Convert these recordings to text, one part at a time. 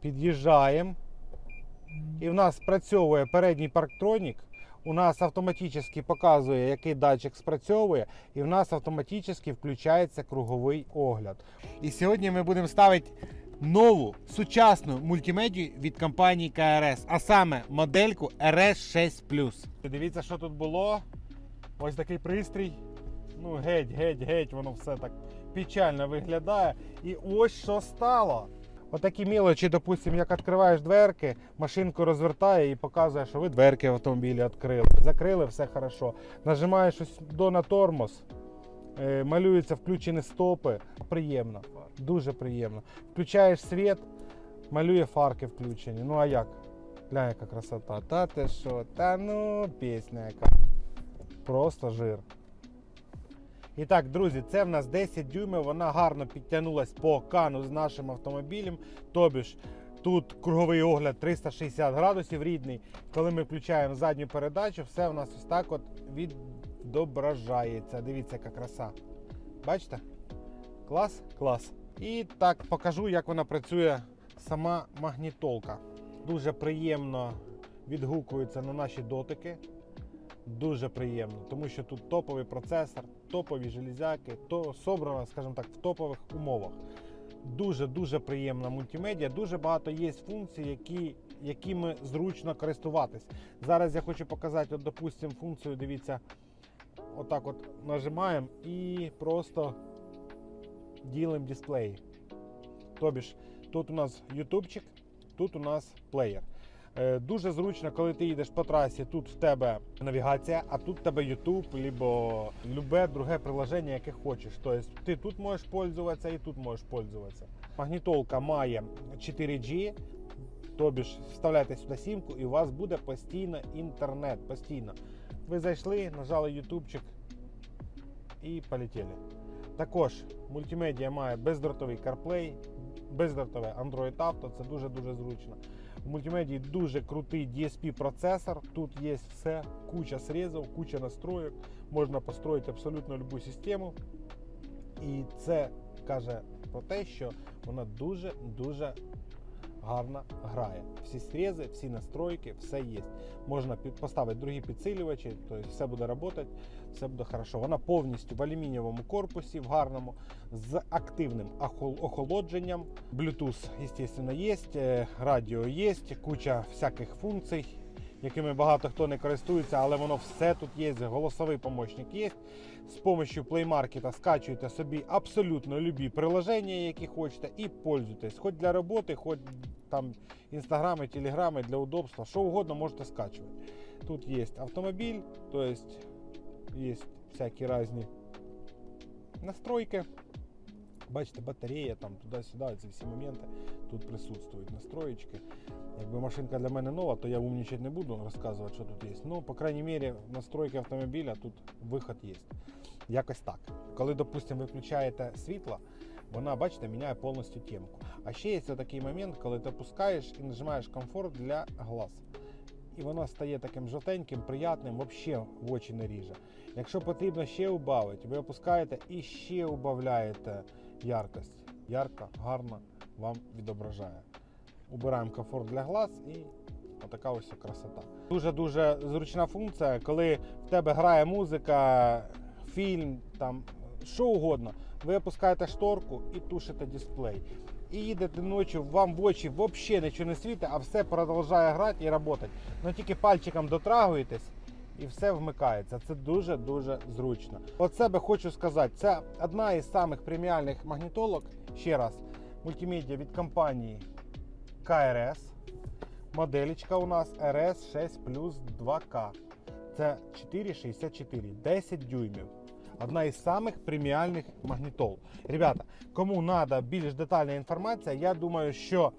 Під'їжджаємо. І в нас спрацьовує передній парктронік. У нас автоматично показує, який датчик спрацьовує, і в нас автоматично включається круговий огляд. І сьогодні ми будемо ставити нову сучасну мультимедію від компанії КРС, а саме модельку RS6 Дивіться, що тут було. Ось такий пристрій. Ну, геть, геть, геть, воно все так печально виглядає. І ось що стало. Отакі мілочі, допустимо, як відкриваєш дверки, машинку розвертає і показує, що ви дверки в автомобілі відкрили. Закрили, все хорошо. Нажимаєш до на тормоз, е, малюються включені стопи. Приємно, дуже приємно. Включаєш світ, малює фарки включені. Ну а як? Глянь, яка красота. Та ти що? Та ну, пісня яка. Просто жир. І так, друзі, це в нас 10 дюймів. Вона гарно підтягнулась по кану з нашим автомобілем. Тобі ж тут круговий огляд 360 градусів рідний. Коли ми включаємо задню передачу, все в нас ось так от відображається. Дивіться, яка краса. Бачите? Клас? Клас. І так покажу, як вона працює сама магнітолка. Дуже приємно відгукується на наші дотики. Дуже приємно, тому що тут топовий процесор, топові железяки, то собрано, скажімо так, в топових умовах. Дуже-дуже приємна мультимедіа. Дуже багато є функцій, які, якими зручно користуватись. Зараз я хочу показати, от, допустимо, функцію. Дивіться, отак от нажимаємо і просто ділимо дисплей. Тобі ж тут у нас ютубчик, тут у нас плеєр. Е, Дуже зручно, коли ти їдеш по трасі, тут в тебе навігація, а тут в тебе YouTube, або любе друге приложення, яке хочеш. Тобто ти тут можеш пользуватися і тут можеш пользуватися. Магнітолка має 4G, тобі ж вставляєте сюди сімку і у вас буде постійно інтернет. Постійно. Ви зайшли, нажали ютубчик і полетіли. Також мультимедіа має бездротовий CarPlay, бездротове Android Auto, це дуже-дуже зручно. В мультимедії дуже крутий DSP процесор. Тут є все, куча срізів, куча настроїк. Можна построїти абсолютно будь-яку систему. І це каже про те, що вона дуже-дуже гарно грає. Всі срези, всі настройки, все є. Можна поставити другі підсилювачі, тобто все буде працювати, все буде хорошо. Вона повністю в алюмінієвому корпусі, в гарному, з активним охолодженням. Bluetooth, звісно, є, е, радіо є, куча всяких функцій, якими багато хто не користується, але воно все тут є. Голосовий помощник є. З допомогою Play Market скачуєте собі абсолютно любі приложення, які хочете, і пользуйтесь. Хоч для роботи, хоч там інстаграми, телеграми для удобства, що угодно можете скачувати. Тут є автомобіль, то есть є всякі різні настройки. Бачите, батарея там туди-сюди, ці всі моменти тут присутствують настроєчки. Якби машинка для мене нова, то я умнічати не буду розказувати, що тут є. Ну, по крайній мірі, настройки автомобіля тут виход є. Якось так. Коли, допустимо, ви включаєте світло, вона, бачите, міняє повністю темку. А ще є такий момент, коли ти опускаєш і нажимаєш комфорт для глаз. І воно стає таким жовтеньким, приятним, взагалі в очі не ріже. Якщо потрібно ще убавити, ви опускаєте і ще убавляєте яркость. Ярко, гарно вам відображає. Убираємо комфорт для глаз і отака ось красота. Дуже-дуже зручна функція, коли в тебе грає музика, фільм, там що угодно. Ви опускаєте шторку і тушите дисплей. І їдете ночі, вам в очі взагалі нічого не світить, а все продовжує грати і працювати. Ну тільки пальчиком дотрагуєтесь і все вмикається. Це дуже-дуже зручно. От себе хочу сказати, це одна із самих преміальних магнітолок. Ще раз, мультимедіа від компанії КРС. Моделечка у нас RS6 Plus 2K. Це 464, 10 дюймів. Одна із самих преміальних магнітол. Ребята, кому треба більш детальна інформація, я думаю, що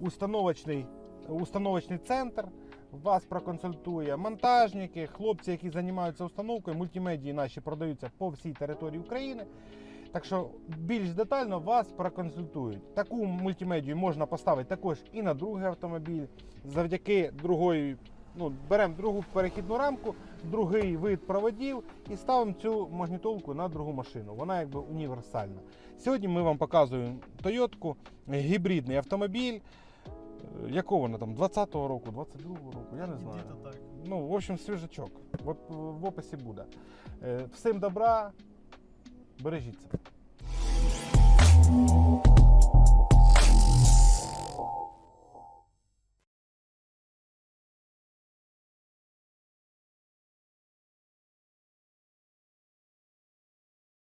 установочний, установочний центр вас проконсультує. Монтажники, хлопці, які займаються установкою, мультимедії наші продаються по всій території України. Так що більш детально вас проконсультують. Таку мультимедію можна поставити також і на другий автомобіль. Завдяки другої, ну, беремо другу перехідну рамку, другий вид проводів і ставимо цю магнітолку на другу машину. Вона якби універсальна. Сьогодні ми вам показуємо Toyota, гібридний автомобіль. Е, Якого вона там? 20-го року, 22-го року, я не знаю. Ну, в общем, свіжачок. От е, в описі буде. Е, Всім добра, бережіться.